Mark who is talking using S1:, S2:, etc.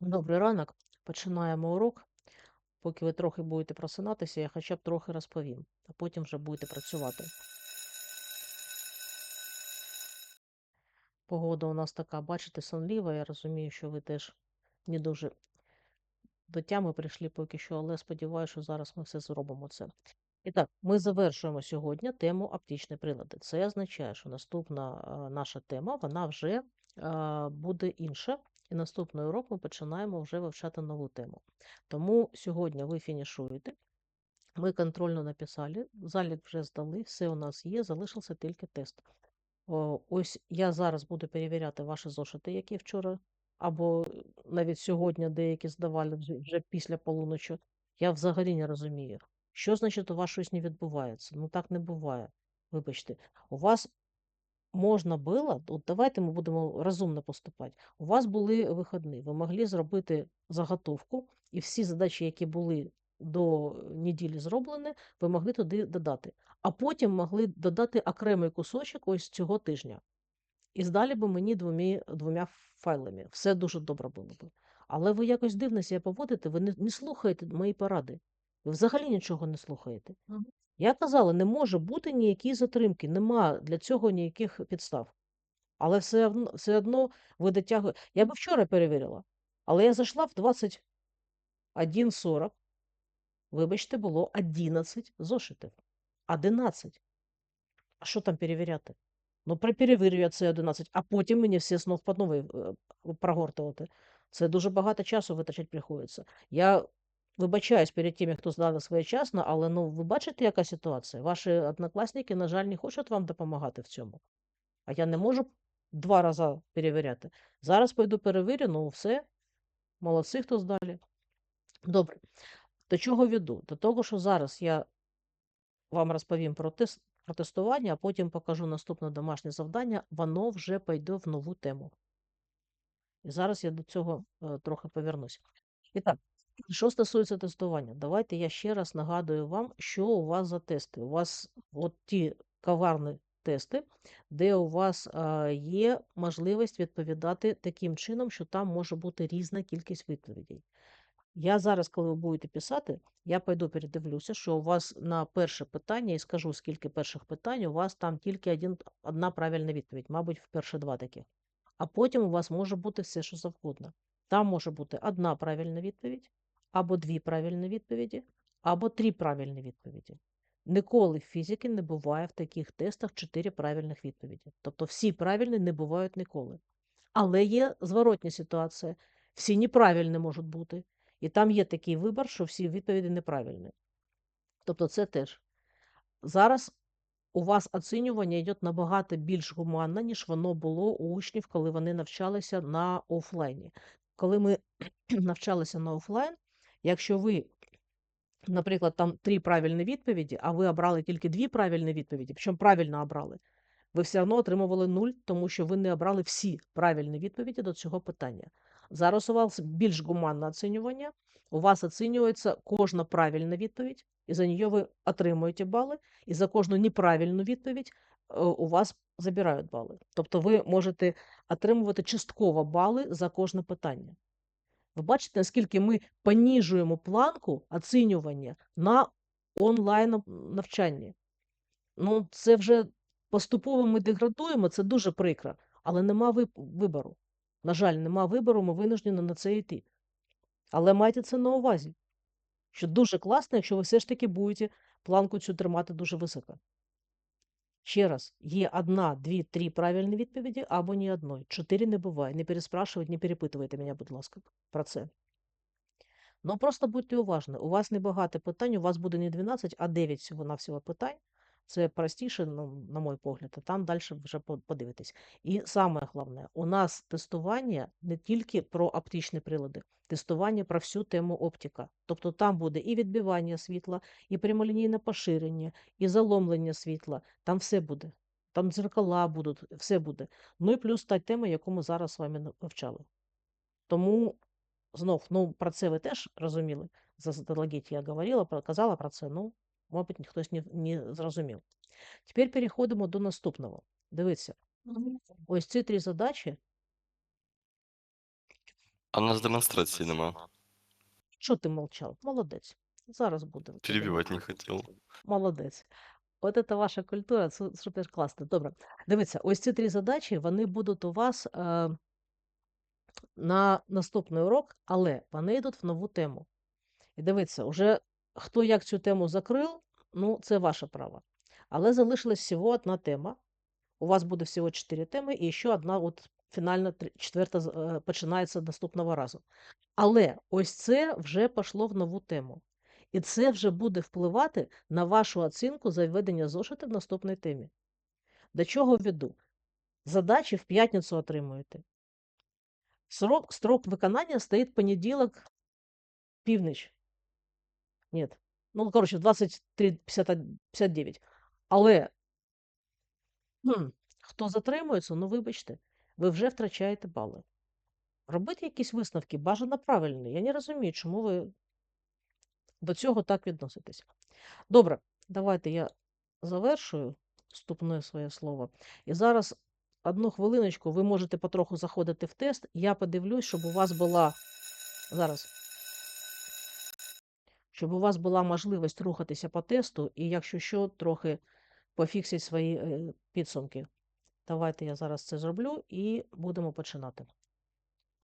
S1: Добрий ранок. Починаємо урок. Поки ви трохи будете просинатися, я хоча б трохи розповім, а потім вже будете працювати. Погода у нас така, бачите, сонліва. Я розумію, що ви теж не дуже до тями прийшли поки що, але сподіваюся, що зараз ми все зробимо це. І так, ми завершуємо сьогодні тему оптичні прилади. Це означає, що наступна наша тема вона вже буде інша. І наступний урок ми починаємо вже вивчати нову тему. Тому сьогодні ви фінішуєте. Ми контрольно написали, залік вже здали, все у нас є, залишився тільки тест. Ось я зараз буду перевіряти ваші зошити, які вчора, або навіть сьогодні деякі здавали вже після полуночі. Я взагалі не розумію, що значить у вас щось не відбувається. Ну так не буває. Вибачте, у вас можна було, от давайте ми будемо розумно поступати. У вас були вихідні, ви могли зробити заготовку, і всі задачі, які були до неділі зроблені, ви могли туди додати. А потім могли додати окремий кусочок ось цього тижня. І здалі би мені двома, двома файлами. Все дуже добре було б. Але ви якось дивно себе поводите, ви не, не слухаєте мої поради. Ви взагалі нічого не слухаєте. Я казала, не може бути ніякої затримки, нема для цього ніяких підстав. Але все одно, все одно ви дотягуєте. Я би вчора перевірила, але я зайшла в 21.40. Вибачте, було 11 зошитів. 11. А що там перевіряти? Ну, перевірю я це 11, а потім мені всі знов по новій е, прогортувати. Це дуже багато часу витрачати приходиться. Я вибачаюсь перед тими, хто здав своєчасно, але ну ви бачите, яка ситуація? Ваші однокласники, на жаль, не хочуть вам допомагати в цьому. А я не можу два рази перевіряти. Зараз пойду перевірю, ну все. Молодці, хто здалі. Добре. До чого веду? До того, що зараз я вам розповім про, про тестування, а потім покажу наступне домашнє завдання, воно вже пойде в нову тему. І зараз я до цього е, трохи повернусь. І так, що стосується тестування, давайте я ще раз нагадую вам, що у вас за тести. У вас от ті каварні тести, де у вас е, є можливість відповідати таким чином, що там може бути різна кількість відповідей. Я зараз, коли ви будете писати, я пойду передивлюся, що у вас на перше питання, і скажу, скільки перших питань, у вас там тільки один, одна правильна відповідь, мабуть, в перші два таких. А потім у вас може бути все, що завгодно. Там може бути одна правильна відповідь, або дві правильні відповіді, або три правильні відповіді. Ніколи в фізики не буває в таких тестах чотири правильних відповіді. Тобто всі правильні не бувають ніколи. Але є зворотня ситуація. Всі неправильні можуть бути. І там є такий вибір, що всі відповіді неправильні. Тобто це теж. Зараз у вас оцінювання йде набагато більш гуманно, ніж воно було у учнів, коли вони навчалися на офлайні. Коли ми навчалися на офлайн, якщо ви, наприклад, там три правильні відповіді, а ви обрали тільки дві правильні відповіді, причому правильно обрали, ви все одно отримували нуль, тому що ви не обрали всі правильні відповіді до цього питання. Зараз у вас більш гуманне оцінювання, у вас оцінюється кожна правильна відповідь, і за неї ви отримуєте бали, і за кожну неправильну відповідь е, у вас забирають бали. Тобто ви можете отримувати частково бали за кожне питання. Ви бачите, наскільки ми поніжуємо планку оцінювання на онлайн навчанні. Ну, це вже поступово ми деградуємо, це дуже прикро, але нема вибору. На жаль, нема вибору, ми винуждені на це йти. Але майте це на увазі, що дуже класно, якщо ви все ж таки будете планку цю тримати дуже високо. Ще раз, є одна, дві, три правильні відповіді або ні одної. Чотири не буває. Не переспрашуйте, не перепитувайте мене, будь ласка, про це. Ну, просто будьте уважні. У вас небагато питань, у вас буде не 12, а 9 всього-навсього питань. Це простіше, ну, на мой погляд, а там далі вже по- подивитесь. І саме головне, у нас тестування не тільки про оптичні прилади, тестування про всю тему оптика. Тобто там буде і відбивання світла, і прямолінійне поширення, і заломлення світла. Там все буде. Там дзеркала будуть, все буде. Ну і плюс та тема, яку ми зараз з вами вивчали. Тому знов, ну про це ви теж розуміли. Заздалегідь я говорила, казала про це, ну, мабуть, хтось не, не зрозумів. Тепер переходимо до наступного. Дивіться, ось ці три задачі
S2: А у нас демонстрації нема.
S1: Що ти мовчав? Молодець. Зараз буде.
S2: Перебивати не хотів.
S1: Молодець. От це ваша культура, це супер класно. Добре. Дивіться, ось ці три задачі, вони будуть у вас е, на наступний урок, але вони йдуть в нову тему. І дивіться, уже хто як цю тему закрив, ну, це ваше право. Але залишилась всього одна тема. У вас буде всього чотири теми, і ще одна, от фінальна четверта е, починається наступного разу. Але ось це вже пішло в нову тему. І це вже буде впливати на вашу оцінку за введення зошити в наступній темі. До чого веду? Задачі в п'ятницю отримуєте. Срок, строк виконання стоїть понеділок, північ. Ні. Ну, коротше, 23.59. Але хм, хто затримується, ну вибачте, ви вже втрачаєте бали. Робити якісь висновки бажано правильні. Я не розумію, чому ви до цього так відноситесь. Добре, давайте я завершую вступне своє слово. І зараз одну хвилиночку ви можете потроху заходити в тест. Я подивлюсь, щоб у вас була зараз. Щоб у вас була можливість рухатися по тесту, і якщо що, трохи пофіксити свої е, підсумки. Давайте я зараз це зроблю і будемо починати.